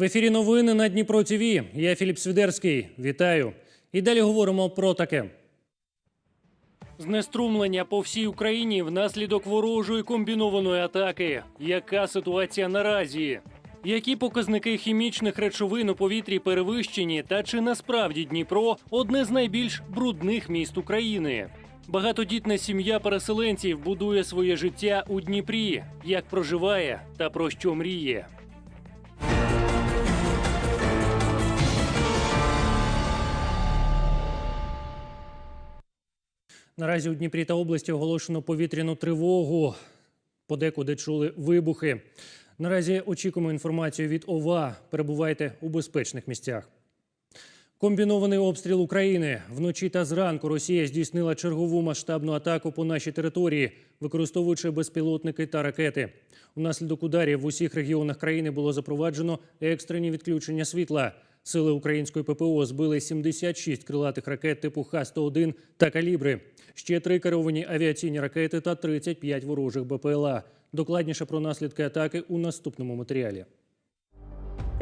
В ефірі новини на Дніпро ТВ. Я Філіп Свідерський. Вітаю. І далі говоримо про таке. Знеструмлення по всій Україні внаслідок ворожої комбінованої атаки. Яка ситуація наразі? Які показники хімічних речовин у повітрі перевищені, та чи насправді Дніпро одне з найбільш брудних міст України? Багатодітна сім'я переселенців будує своє життя у Дніпрі. Як проживає та про що мріє? Наразі у Дніпрі та області оголошено повітряну тривогу. Подекуди чули вибухи. Наразі очікуємо інформацію від ОВА. Перебувайте у безпечних місцях. Комбінований обстріл України вночі та зранку Росія здійснила чергову масштабну атаку по нашій території, використовуючи безпілотники та ракети. Унаслідок ударів в усіх регіонах країни було запроваджено екстрені відключення світла. Сили української ППО збили 76 крилатих ракет типу Х-101 та калібри, ще три керовані авіаційні ракети та 35 ворожих БПЛА. Докладніше про наслідки атаки у наступному матеріалі.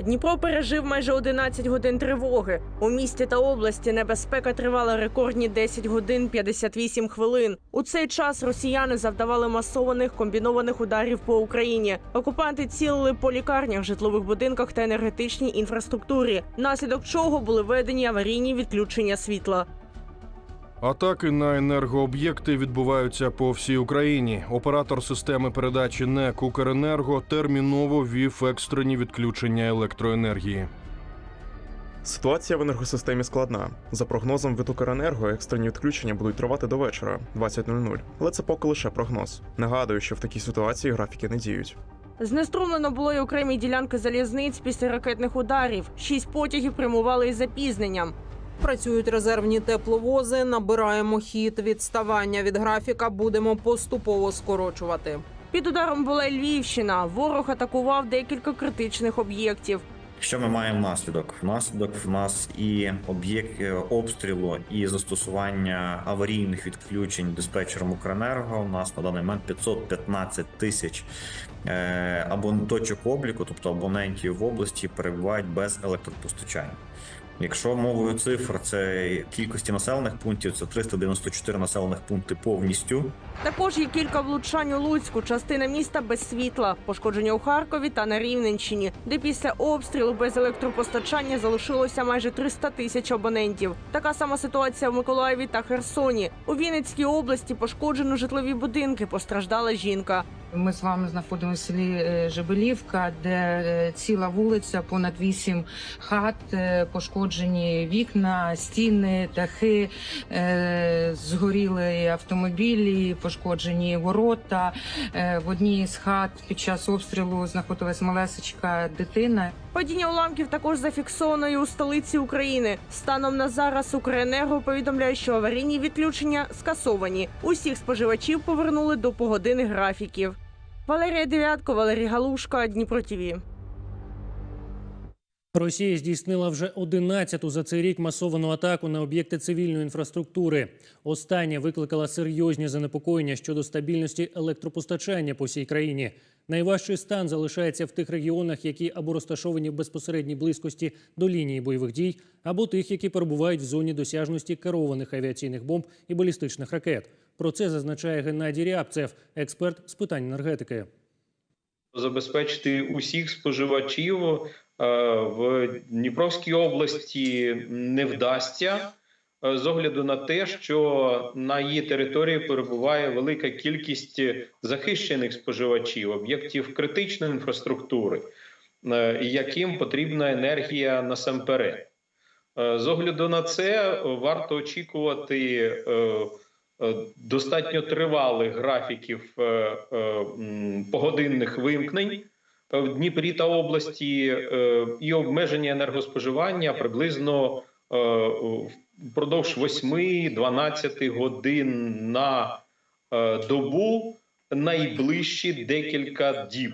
Дніпро пережив майже 11 годин тривоги. У місті та області небезпека тривала рекордні 10 годин 58 хвилин. У цей час росіяни завдавали масованих комбінованих ударів по Україні. Окупанти цілили по лікарнях, житлових будинках та енергетичній інфраструктурі, внаслідок чого були введені аварійні відключення світла. Атаки на енергооб'єкти відбуваються по всій Україні. Оператор системи передачі НЕК «Укренерго» терміново ввів екстрені відключення електроенергії. Ситуація в енергосистемі складна. За прогнозом від Укренерго, екстрені відключення будуть тривати до вечора 20.00. Але це поки лише прогноз. Нагадую, що в такій ситуації графіки не діють. Знеструмлено було й окремі ділянки залізниць після ракетних ударів. Шість потягів прямували із запізненням. Працюють резервні тепловози, набираємо хід. Відставання від графіка будемо поступово скорочувати. Під ударом була Львівщина. Ворог атакував декілька критичних об'єктів. Що ми маємо внаслідок? Внаслідок в нас і об'єкт е, обстрілу, і застосування аварійних відключень диспетчером Укренерго. У нас на даний момент 515 тисяч е, точок обліку, тобто абонентів в області, перебувають без електропостачання. Якщо мовою цифр, це кількості населених пунктів, це 394 населених пункти повністю. Також є кілька влучань у Луцьку, частина міста без світла, пошкодження у Харкові та на Рівненщині, де після обстрілу без електропостачання залишилося майже 300 тисяч абонентів. Така сама ситуація в Миколаєві та Херсоні. У Вінницькій області пошкоджено житлові будинки. Постраждала жінка. Ми з вами знаходимося в селі е, Жебелівка, де е, ціла вулиця, понад вісім хат, е, пошкоджені вікна, стіни, дахи, згоріли автомобілі, пошкоджені ворота. В одній з хат під час обстрілу знаходилась малесечка дитина. Падіння уламків також зафіксовано і у столиці України. Станом на зараз Укренерго повідомляє, що аварійні відключення скасовані. Усіх споживачів повернули до погодинних графіків. Валерія Дев'ятко, Валерій Галушка, Дніпро ТІВІ. Росія здійснила вже 11-ту за цей рік масовану атаку на об'єкти цивільної інфраструктури. Остання викликала серйозні занепокоєння щодо стабільності електропостачання по всій країні. Найважчий стан залишається в тих регіонах, які або розташовані в безпосередній близькості до лінії бойових дій, або тих, які перебувають в зоні досяжності керованих авіаційних бомб і балістичних ракет. Про це зазначає Геннадій Рябцев, експерт з питань енергетики. забезпечити усіх споживачів е, в Дніпровській області не вдасться з огляду на те, що на її території перебуває велика кількість захищених споживачів, об'єктів критичної інфраструктури, е, яким потрібна енергія насамперед. Е, З огляду на це варто очікувати е, е, достатньо тривалих графіків е, е, погодинних вимкнень в Дніпрі та області е, і обмеження енергоспоживання приблизно е, впродовж 8-12 годин на е, добу найближчі декілька діб.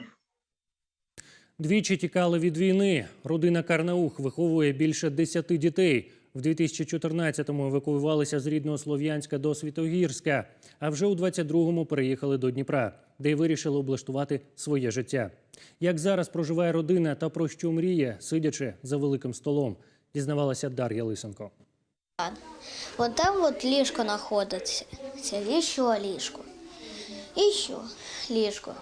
Двічі тікали від війни. Родина Карнаух виховує більше десяти дітей. В 2014-му евакуювалися з рідного Слов'янська до Світогірська, а вже у 22-му переїхали до Дніпра, де й вирішили облаштувати своє життя. Як зараз проживає родина та про що мріє, сидячи за великим столом, дізнавалася Дар'я Лисенко. Вот там вот ліжко находится. Еще ліжко. Еще ліжко.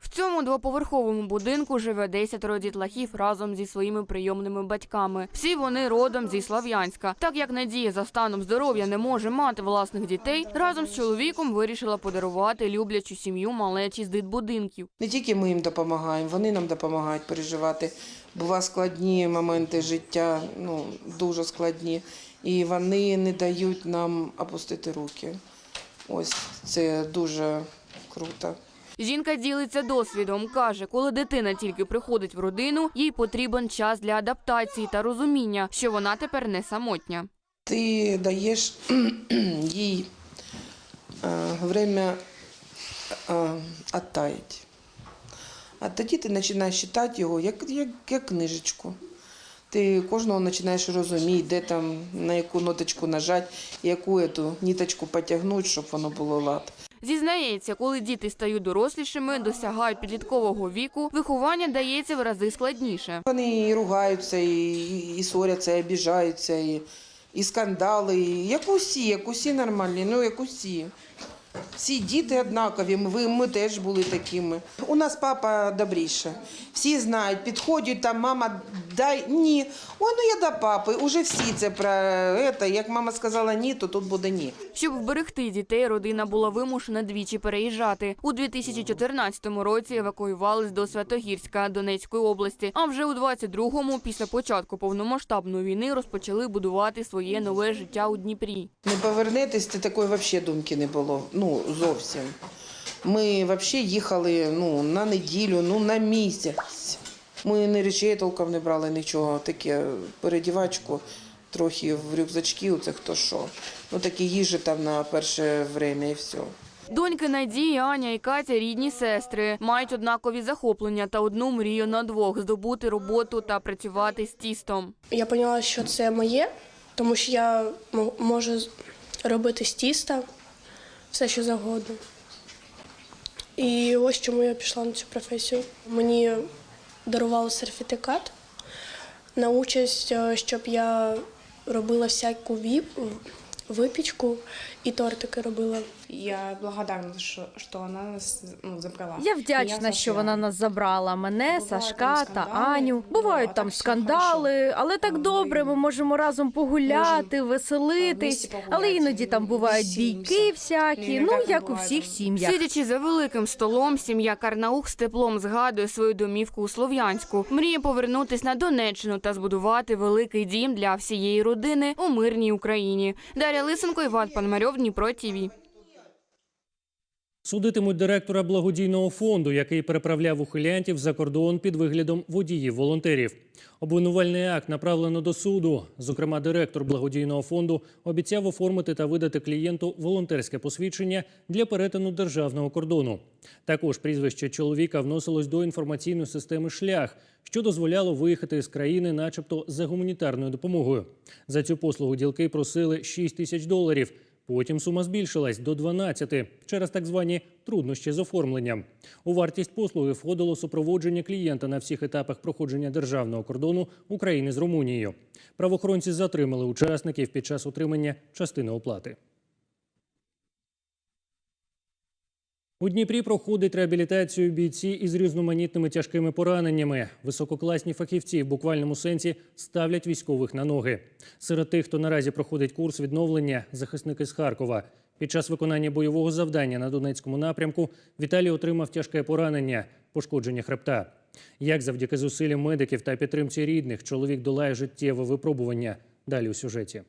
В цьому двоповерховому будинку живе 10 дітлахів разом зі своїми прийомними батьками. Всі вони родом зі Слав'янська. Так як Надія за станом здоров'я не може мати власних дітей, разом з чоловіком вирішила подарувати люблячу сім'ю малечі з дитбудинків. Не тільки ми їм допомагаємо, вони нам допомагають переживати. Бува складні моменти життя, ну дуже складні, і вони не дають нам опустити руки. Ось це дуже круто. Жінка ділиться досвідом. каже, коли дитина тільки приходить в родину, їй потрібен час для адаптації та розуміння, що вона тепер не самотня. Ти даєш їй е, время е, оттаять. А тоді ти починаєш читати його як, як, як книжечку. Ти кожного починаєш розуміти, де там, на яку ноточку нажати, яку ету ніточку потягнути, щоб воно було лад. Зізнається, коли діти стають дорослішими, досягають підліткового віку, виховання дається в рази складніше. Вони і ругаються, і, і, ссоряться, і обіжаються, і, і скандали, і як усі, як усі нормальні, ну як усі. Всі діти однакові, ми, ми теж були такими. У нас папа добріше. Всі знають, підходять там, мама, дай ні. Ой, ну я до папи. Уже всі це про це. Як мама сказала ні, то тут буде ні. Щоб вберегти дітей, родина була вимушена двічі переїжджати. У 2014 році евакуювались до Святогірська Донецької області. А вже у 22-му, після початку повномасштабної війни, розпочали будувати своє нове життя у Дніпрі. Не повернетесь, то такої взагалі думки не було. Ну, зовсім. Ми взагалі їхали ну, на неділю, ну на місяць. Ми не речей толком не брали нічого, таке передівачку, трохи в рюкзачки, оце хто що. Ну такі їжі там на перше время і все. Доньки Надії, Аня і Катя рідні сестри. Мають однакові захоплення та одну мрію на двох здобути роботу та працювати з тістом. Я поняла, що це моє, тому що я можу робити з тіста все, що завгодно. І ось чому я пішла на цю професію. Мені дарували сертифікат на участь, е, щоб я робила всяку віп, випічку і тортики робила. Я благодарна, що, що вона нас ну, забрала. Я вдячна, що вона нас забрала. Мене, Бувають Сашка та Аню. Бувають там скандали, але так Ми добре. Ми можемо разом погуляти, веселитись. погуляти, Але іноді там бувають бійки всякі. Ну, Ну як у всіх там. сім'ях. Сидячи за великим столом, сім'я Карнаух з теплом згадує свою домівку у Слов'янську. Мріє повернутись на Донеччину та збудувати великий дім для всієї родини у мирній Україні. Дар'я Лисенко, Іван Панмарьов, Дніпро ТІВІ. Судитимуть директора благодійного фонду, який переправляв ухилянтів за кордон під виглядом водіїв-волонтерів. Обвинувальний акт направлено до суду. Зокрема, директор благодійного фонду обіцяв оформити та видати клієнту волонтерське посвідчення для перетину державного кордону. Також прізвище чоловіка вносилось до інформаційної системи шлях, що дозволяло виїхати з країни, начебто за гуманітарною допомогою. За цю послугу ділки просили 6 тисяч доларів. Потім сума збільшилась до 12 через так звані труднощі з оформленням. У вартість послуги входило супроводження клієнта на всіх етапах проходження державного кордону України з Румунією. Правоохоронці затримали учасників під час отримання частини оплати. У Дніпрі проходить реабілітацію бійці із різноманітними тяжкими пораненнями. Висококласні фахівці в буквальному сенсі ставлять військових на ноги. Серед тих, хто наразі проходить курс відновлення, захисники з Харкова. Під час виконання бойового завдання на Донецькому напрямку Віталій отримав тяжке поранення, пошкодження хребта. Як завдяки зусиллям медиків та підтримці рідних чоловік долає життєве випробування. Далі у сюжеті.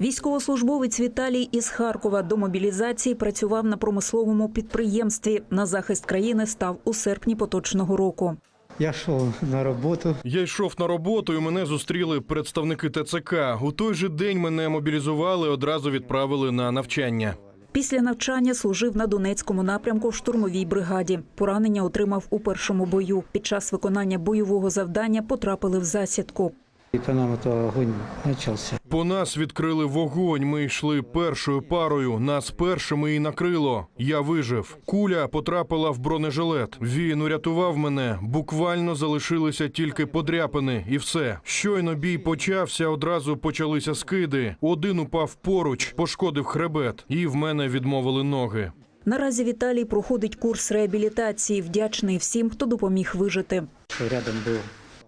Військовослужбовець Віталій із Харкова до мобілізації працював на промисловому підприємстві. На захист країни став у серпні поточного року. Я йшов на роботу. Я йшов на роботу, і мене зустріли представники ТЦК. У той же день мене мобілізували, одразу відправили на навчання. Після навчання служив на Донецькому напрямку в штурмовій бригаді. Поранення отримав у першому бою. Під час виконання бойового завдання потрапили в засідку. И по нам это огонь начался. По нас відкрили вогонь. Ми йшли першою парою. Нас першими і накрило. Я вижив. Куля потрапила в бронежилет. Він урятував мене. Буквально залишилися тільки подряпини, і все. Щойно бій почався. Одразу почалися скиди. Один упав поруч, пошкодив хребет, і в мене відмовили ноги. Наразі Віталій проходить курс реабілітації, вдячний всім, хто допоміг вижити. Рядом был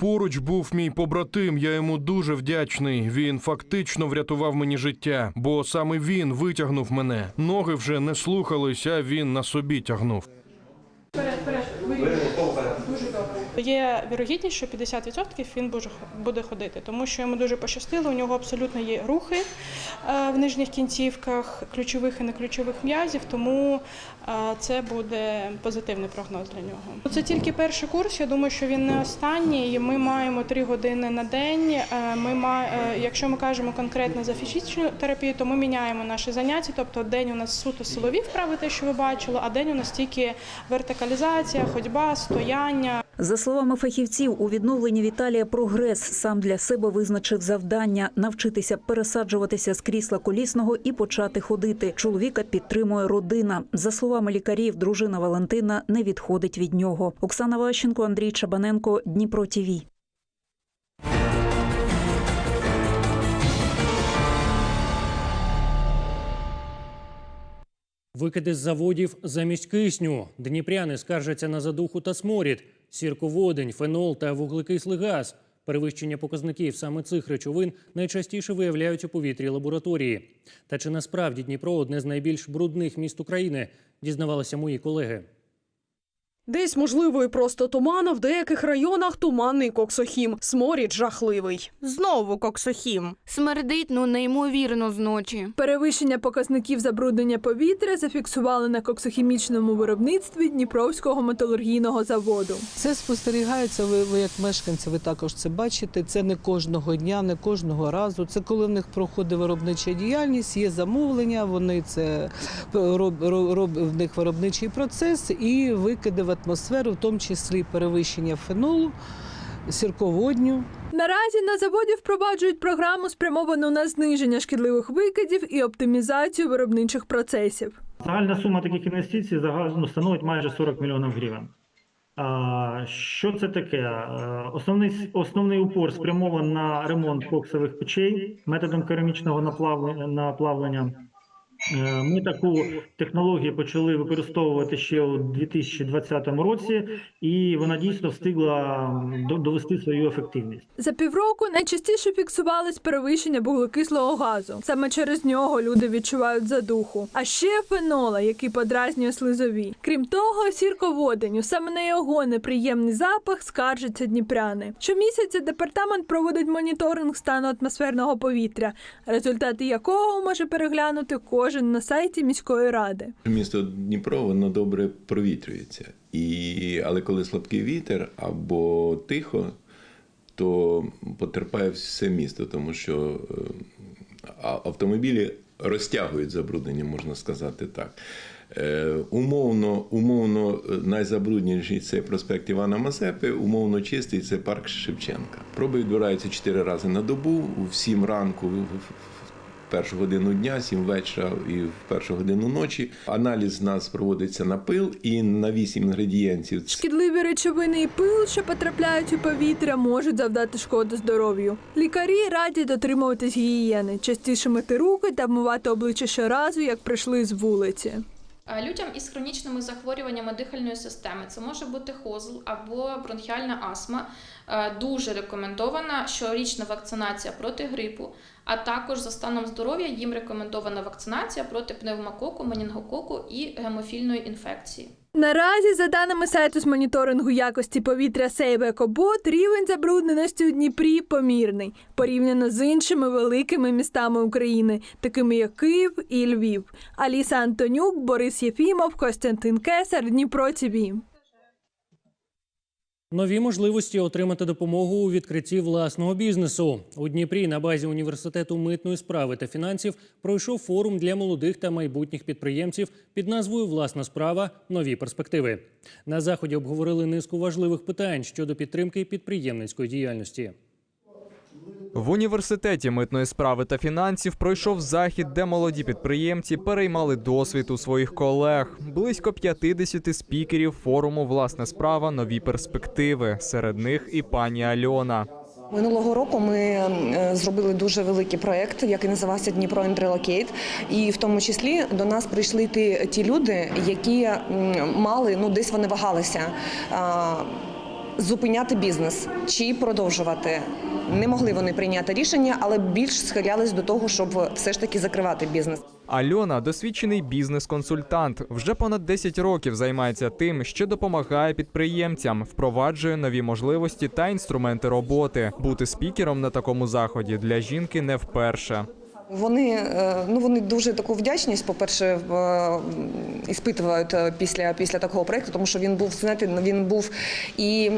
Поруч був мій побратим. Я йому дуже вдячний. Він фактично врятував мені життя, бо саме він витягнув мене. Ноги вже не слухалися. він на собі тягнув. Є вірогідність, що 50% він буде- ходити, тому що йому дуже пощастило. У нього абсолютно є рухи е, в нижніх кінцівках, ключових і неключових м'язів, тому е, це буде позитивний прогноз для нього. Це тільки перший курс. Я думаю, що він не останній. Ми маємо 3 години на день. Е, Ми якщо ми кажемо конкретно за фізичну терапію, то ми міняємо наші заняття. Тобто день у нас суто силові вправи, те, що ви бачили, а день у нас тільки вертикалізація, ходьба, стояння. За словами фахівців, у відновленні Віталія прогрес сам для себе визначив завдання навчитися пересаджуватися з крісла колісного і почати ходити. Чоловіка підтримує родина. За словами лікарів, дружина Валентина не відходить від нього. Оксана Ващенко, Андрій Чабаненко, Дніпро ТІВІ. Викиди з заводів замість кисню. Дніпряни скаржаться на задуху та сморід, сірководень, фенол та вуглекислий газ. Перевищення показників саме цих речовин найчастіше виявляють у повітрі лабораторії. Та чи насправді Дніпро одне з найбільш брудних міст України? Дізнавалися мої колеги. Десь можливо і просто туман, а в деяких районах туманний коксохім. Сморід жахливий. Знову коксохім. Смердить ну неймовірно зночі. Перевищення показників забруднення повітря зафіксували на коксохімічному виробництві Дніпровського металургійного заводу. Це спостерігається. Ви, ви як мешканці, ви також це бачите. Це не кожного дня, не кожного разу. Це коли в них проходить виробнича діяльність, є замовлення. Вони це роб, роб, роб- в них виробничий процес і викиди в атмосферу, в тому числі перевищення фенолу, сірководню. Наразі на заводі впроваджують програму, спрямовану на зниження шкідливих викидів і оптимізацію виробничих процесів. Загальна сума таких інвестицій загально становить майже 40 мільйонів гривень. Що це таке? Основний, основний упор спрямований на ремонт коксових печей методом керамічного наплавлення. Е, Ми таку технологію почали використовувати ще у 2020 році, і вона дійсно встигла до- довести свою ефективність. За півроку найчастіше фіксувалось перевищення вуглекислого газу. Саме через нього люди відчувають задуху. А ще фенола, який подразнює слизові. Крім того, сірководеню. Саме на його неприємний запах скаржаться дніпряни. Щомісяця департамент проводить моніторинг стану атмосферного повітря, результати якого може переглянути кожен на сайті міської ради. Місто Дніпро воно добре провітрюється. І, але коли слабкий вітер або тихо, то потерпає все місто, тому що е, автомобілі розтягують забруднення, можна сказати так. Е, умовно, умовно е, найзабрудніший це проспект Івана Мазепи, умовно чистий це парк Шевченка. Проби відбираються чотири рази на добу, в 7 ранку, першу годину дня, 7 вечора і в першу годину ночі. Аналіз у нас проводиться на пил і на 8 інгредієнтів. Шкідливі речовини і пил, що потрапляють у повітря, можуть завдати шкоди здоров'ю. Лікарі радять дотримуватись гігієни, частіше мити руки та вмивати обличчя щоразу, як прийшли з вулиці. Людям із хронічними захворюваннями дихальної системи це може бути хозл або бронхіальна астма. Е, Дуже рекомендована щорічна вакцинація проти грипу, а також за станом здоров'я їм рекомендована вакцинація проти пневмококу, менінгококу і гемофільної інфекції. Наразі, за даними сайту з моніторингу якості повітря Сейбекобот, рівень забрудненості у Дніпрі помірний порівняно з іншими великими містами України, такими як Київ і Львів. Аліса Антонюк, Борис Єфімов, Костянтин Кесар, Дніпро ТІВІ. Нові можливості отримати допомогу у відкритті власного бізнесу у Дніпрі на базі університету митної справи та фінансів пройшов форум для молодих та майбутніх підприємців під назвою Власна справа нові перспективи. На заході обговорили низку важливих питань щодо підтримки підприємницької діяльності. В університеті митної справи та фінансів пройшов захід, де молоді підприємці переймали досвід у своїх колег. Близько 50 спікерів форуму Власна справа нові перспективи. Серед них і пані Альона. Минулого року ми е, зробили дуже великий проект, який називався Дніпро Інтрелокейт. І в тому числі до нас прийшли ті, ті люди, які мали ну десь вони вагалися. Зупиняти бізнес чи продовжувати не могли вони прийняти рішення, але більш схилялись до того, щоб все ж таки закривати бізнес. Альона досвідчений бізнес-консультант. Вже понад 10 років займається тим, що допомагає підприємцям, впроваджує нові можливості та інструменти роботи. Бути спікером на такому заході для жінки не вперше. Вони е, ну вони дуже таку вдячність, по-перше, е, іспитують е, після, після такого проекту, тому що він був знаєте, він був і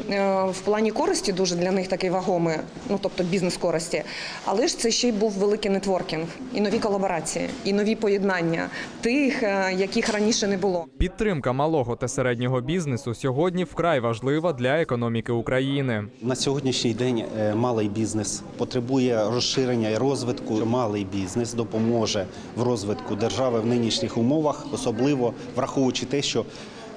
в плані користі дуже для них такий вагомий, ну тобто бізнес користі. Але ж це ще й був великий нетворкінг, і нові колаборації, і нові поєднання тих, яких раніше не було. Підтримка малого та середнього бізнесу сьогодні вкрай важлива для економіки України. На сьогоднішній день малий бізнес потребує розширення і розвитку. Малий бізнес допоможе в розвитку держави в нинішніх умовах, особливо враховуючи те, що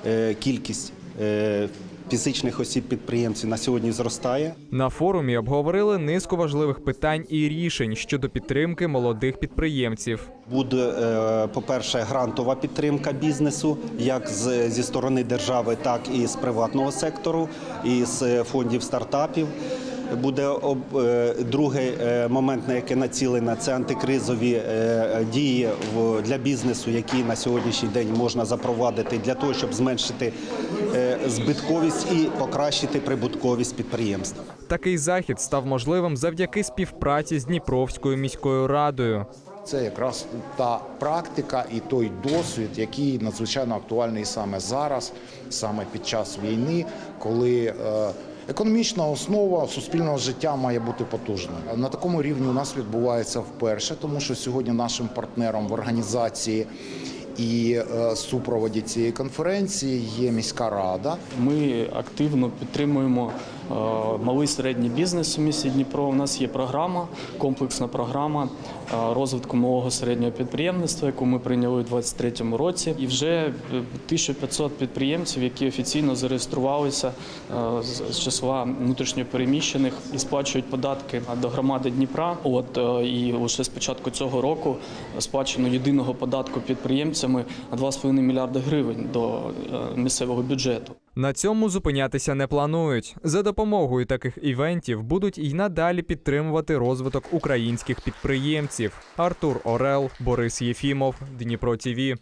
е, кількість е, фізичних осіб підприємців на сьогодні зростає. На форумі обговорили низку важливих питань і рішень щодо підтримки молодих підприємців. Буде, е, по-перше, грантова підтримка бізнесу, як з, зі сторони держави, так і з приватного сектору, і з фондів стартапів. Буде об- е, другий е, момент, на який націлена, це антикризові е, дії в- для бізнесу, які на сьогоднішній день можна запровадити для того, щоб зменшити збитковість і покращити прибутковість підприємств. Такий захід став можливим завдяки співпраці з Дніпровською міською радою. Це якраз та практика і той досвід, який надзвичайно актуальний саме зараз, саме під час війни, коли економічна основа суспільного життя має бути потужною. На такому рівні у нас відбувається вперше, тому що сьогодні нашим партнером в організації. І е, супроводі цієї конференції є міська рада. Ми активно підтримуємо малий середній бізнес у місті Дніпро. У нас є програма, комплексна програма е, розвитку малого середнього підприємництва, яку ми прийняли у 2023 році. І вже е, 1500 підприємців, які офіційно зареєструвалися е, з числа внутрішньопереміщених і сплачують податки до громади Дніпра. От е, і лише з початку цього року сплачено єдиного податку підприємцями 2,5 мільярди гривень до е, місцевого бюджету. На цьому зупинятися не планують. За допомогою таких івентів будуть і надалі підтримувати розвиток українських підприємців. Артур Орел, Борис Єфімов, Дніпро ТІВІ.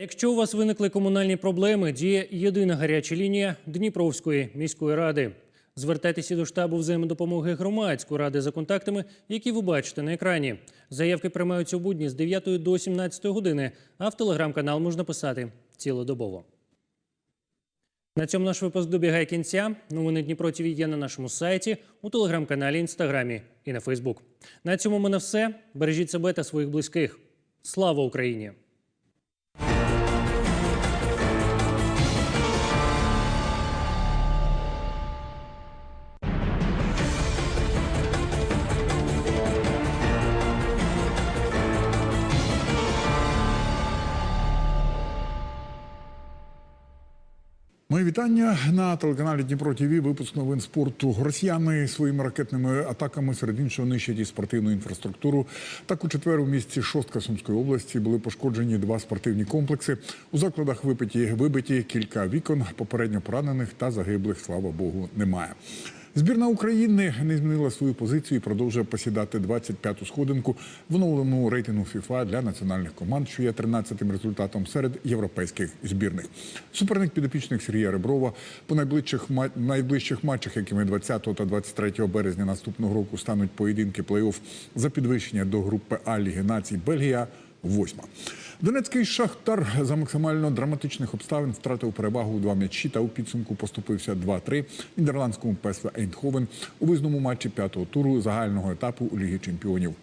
Якщо у вас виникли комунальні проблеми, діє єдина гаряча лінія Дніпровської міської ради. Звертайтеся до штабу взаємодопомоги громадської ради за контактами, які ви бачите на екрані. Заявки приймаються у будні з 9 до 17 години, а в телеграм-канал можна писати цілодобово. На цьому наш випуск добігає кінця. Новини Дніпро ТВ є на нашому сайті, у телеграм-каналі, інстаграмі і на Фейсбук. На цьому мене все. Бережіть себе та своїх близьких. Слава Україні! Мої вітання на телеканалі Дніпро Тіві. Випуск новин спорту. Росіяни своїми ракетними атаками серед іншого нищать і спортивну інфраструктуру. Так у четвер у місті Шостка Сумської області були пошкоджені два спортивні комплекси. У закладах випиті вибиті кілька вікон, попередньо поранених та загиблих. Слава Богу, немає. Збірна України не змінила свою позицію і продовжує посідати 25-ту сходинку в новому рейтингу ФІФА для національних команд, що є 13-тим результатом серед європейських збірних. Суперник підопічних Сергія Реброва по найближчих найближчих матчах, якими 20 та 23 березня наступного року стануть поєдинки плей-офф за підвищення до групи А Ліги націй Бельгія. Восьма. Донецький шахтар за максимально драматичних обставин втратив перевагу у два м'ячі та у підсумку поступився 2-3 нідерландському ПСВ Ейнховен у визному матчі п'ятого туру загального етапу у Лігі Чемпіонів.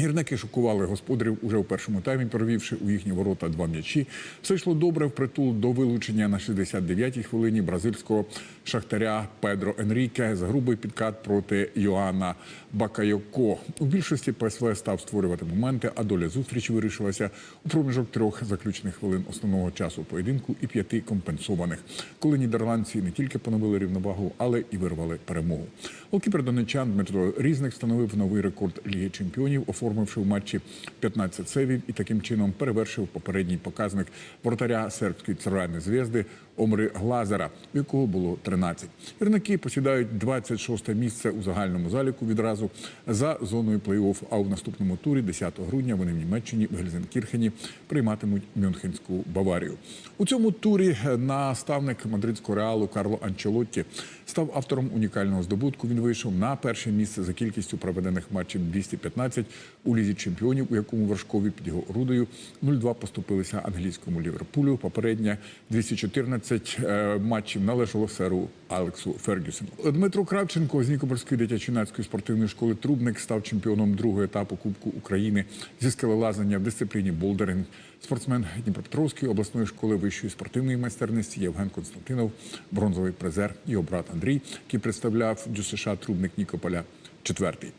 Гірники шокували господарів уже у першому таймі, провівши у їхні ворота два м'ячі. Все йшло добре впритул до вилучення на 69-й хвилині бразильського шахтаря Педро Енріке за грубий підкат проти Йоанна Бакайоко. У більшості ПСВ став створювати моменти, а доля зустрічі вирішилася у проміжок трьох заключних хвилин основного часу поєдинку і п'яти компенсованих, коли нідерландці не тільки поновили рівновагу, але і вирвали перемогу. Голкіпер донечан Дмитро Різник встановив новий рекорд Ліги Чемпіонів, оформивши в матчі 15 сейвів і таким чином перевершив попередній показник вратаря сербської цервальної зв'язди Омри Глазера, якого було 13. Гірники посідають 26 місце у загальному заліку відразу за зоною плей-офф. А у наступному турі, 10 грудня, вони в Німеччині в Гельзенкірхені прийматимуть Мюнхенську Баварію. У цьому турі наставник мадридського реалу Карло Анчелотті став автором унікального здобутку. Він вийшов на перше місце за кількістю проведених матчів 215 у лізі чемпіонів, у якому вершкові під його орудою 0-2 поступилися англійському Ліверпулю. Попередня 214 е, матчів належало серу Алексу Фергюсону. Дмитро Кравченко з Нікопольської дитячо-юнацької спортивної школи Трубник став чемпіоном другого етапу Кубку України зі скелелазання в дисципліні болдеринг. Спортсмен Дніпропетровської обласної школи вищої спортивної майстерності Євген Константинов, бронзовий призер, його брат Андрій, який представляв ДЮСШ Трубник Нікополя. Четвертий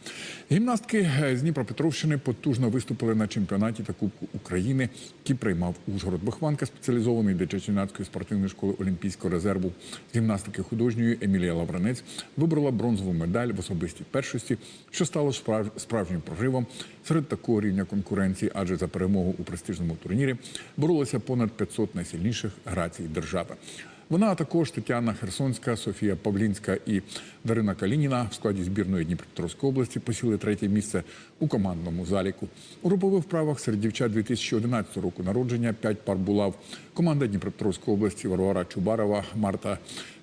гімнастки з Дніпропетровщини потужно виступили на чемпіонаті та Кубку України, який приймав Ужгород. Вихованка спеціалізованої дитячо-юнацької спортивної школи Олімпійського резерву з гімнастики художньої Емілія Лавранець вибрала бронзову медаль в особистій першості, що стало справ- справжнім проривом серед такого рівня конкуренції, адже за перемогу у престижному турнірі боролося понад 500 найсильніших грацій держави. Вона також Тетяна Херсонська, Софія Павлінська і Дарина Калініна в складі збірної Дніпропетровської області посіли третє місце у командному заліку. У групових вправах серед дівчат 2011 року народження п'ять пар булав команда Дніпропетровської області Варвара Чубарова, Марта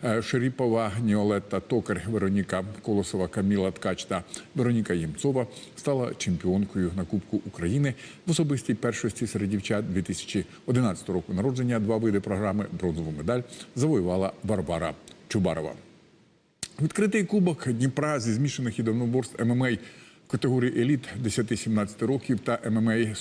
е, Шеріпова, Ніолетта Токар, Вероніка Колосова, Каміла Ткач та Вероніка Ємцова стала чемпіонкою на Кубку України в особистій першості серед дівчат 2011 року народження. Два види програми бронзову медаль завоювала Варвара Чубарова. Відкритий кубок Дніпра зі змішаних єдиноборств ММА в категорії еліт 10-17 років та ММА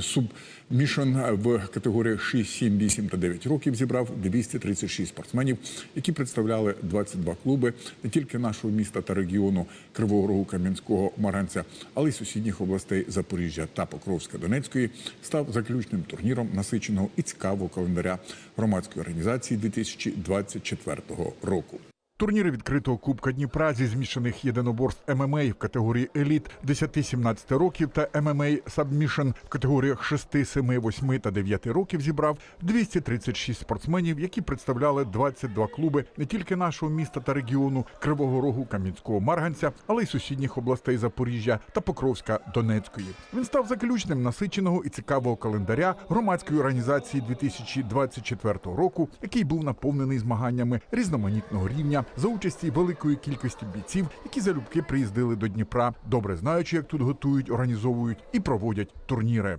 Субмішн в категоріях 6, 7, 8 та 9 років зібрав 236 спортсменів, які представляли 22 клуби не тільки нашого міста та регіону Кривого Рогу, Кам'янського, Маранця, але й сусідніх областей Запоріжжя та Покровська Донецької став заключним турніром насиченого і цікавого календаря громадської організації 2024 року. Турніри відкритого Кубка Дніпра зі змішаних єдиноборств ММА в категорії еліт 10-17 років та ММА Сабмішн в категоріях 6, 7, 8 та 9 років зібрав 236 спортсменів, які представляли 22 клуби не тільки нашого міста та регіону Кривого Рогу, Кам'янського Марганця, але й сусідніх областей Запоріжжя та Покровська Донецької. Він став заключним насиченого і цікавого календаря громадської організації 2024 року, який був наповнений змаганнями різноманітного рівня за участі великої кількості бійців, які залюбки приїздили до Дніпра, добре знаючи, як тут готують, організовують і проводять турніри.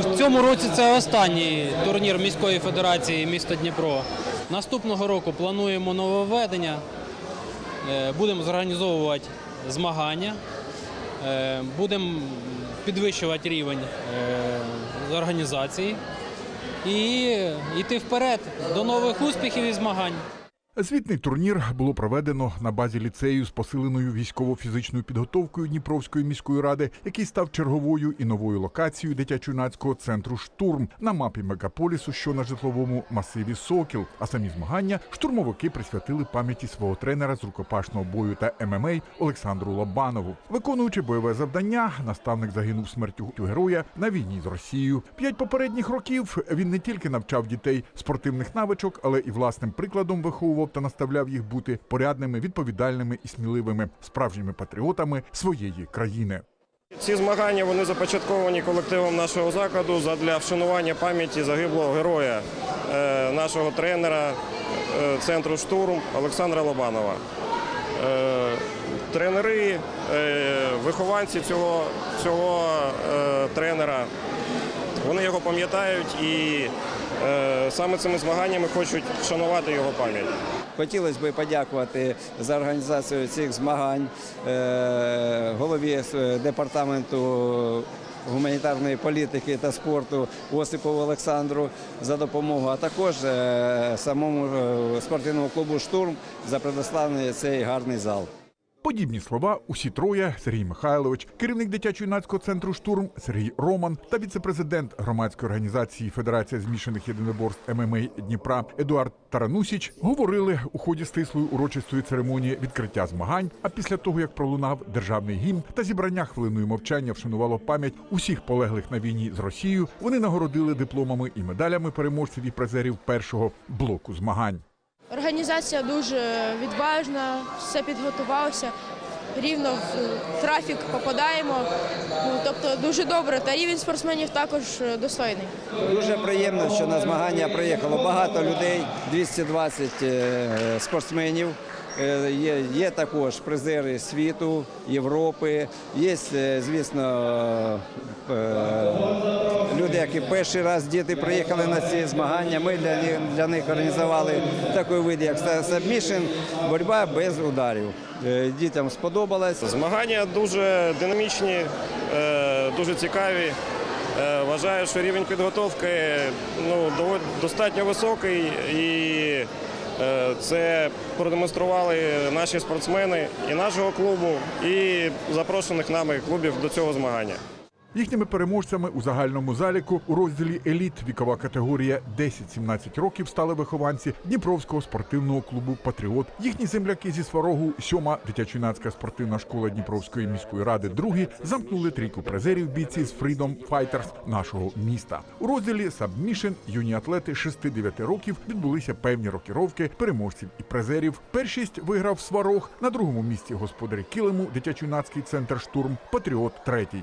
В цьому році це останній турнір міської федерації міста Дніпро. Наступного року плануємо нововведення. Е, Будемо зорганізовувати змагання, е, будемо підвищувати рівень е, організації і йти вперед до нових успіхів і змагань. Звітний турнір було проведено на базі ліцею з посиленою військово-фізичною підготовкою Дніпровської міської ради, який став черговою і новою локацією дитячо-юнацького центру Штурм на мапі мегаполісу, що на житловому масиві Сокіл. А самі змагання штурмовики присвятили пам'яті свого тренера з рукопашного бою та ММА Олександру Лобанову. Виконуючи бойове завдання, наставник загинув смертю героя на війні з Росією. П'ять попередніх років він не тільки навчав дітей спортивних навичок, але і власним прикладом виховував та наставляв їх бути порядними, відповідальними і сміливими справжніми патріотами своєї країни. Ці змагання вони започатковані колективом нашого закладу задля вшанування пам'яті загиблого героя, е, нашого тренера е, центру штурм Олександра Лобанова. Е, Тренери, вихованці цього, цього тренера Вони його пам'ятають і е, саме цими змаганнями хочуть вшанувати його пам'ять. Хотілося б подякувати за організацію цих змагань е, голові е, департаменту гуманітарної політики та спорту Осипову Олександру за допомогу, а також е, самому е, спортивному клубу Штурм за предоставлений цей гарний зал. Подібні слова усі троє Сергій Михайлович, керівник дитячо-юнацького центру штурм Сергій Роман та віцепрезидент громадської організації Федерація змішаних єдиноборств ММА Дніпра Едуард Таранусіч говорили у ході стислої урочистої церемонії відкриття змагань. А після того як пролунав державний гімн та зібрання хвилиною мовчання вшанувало пам'ять усіх полеглих на війні з Росією, вони нагородили дипломами і медалями переможців і призерів першого блоку змагань. Організація дуже відважна, все підготувалося. Рівно в трафік попадаємо. Ну, тобто дуже добре. Та рівень спортсменів також достойний. Дуже приємно, що на змагання приїхало багато людей, 220 е, спортсменів. Е, Є, є також призери світу, Європи. Є, е, звісно, е, люди, які перший раз діти приїхали на ці змагання. Ми для них, для них організували такий вид, як сабмішн, боротьба без ударів. Дітям сподобалось. Змагання дуже динамічні, дуже цікаві. Вважаю, що рівень підготовки ну, достатньо високий і це продемонстрували наші спортсмени і нашого клубу, і запрошених нами клубів до цього змагання. Їхніми переможцями у загальному заліку у розділі еліт вікова категорія 10-17 років стали вихованці Дніпровського спортивного клубу Патріот. Їхні земляки зі Сварогу, сьома дитячо-юнацька спортивна школа Дніпровської міської ради, другі замкнули трійку призерів бійці з Freedom Fighters нашого міста. У розділі Submission юні атлети 6-9 років відбулися певні рокіровки переможців і призерів. Першість виграв Сварог на другому місці господарі Килиму, дитячо-юнацький центр штурм Патріот третій.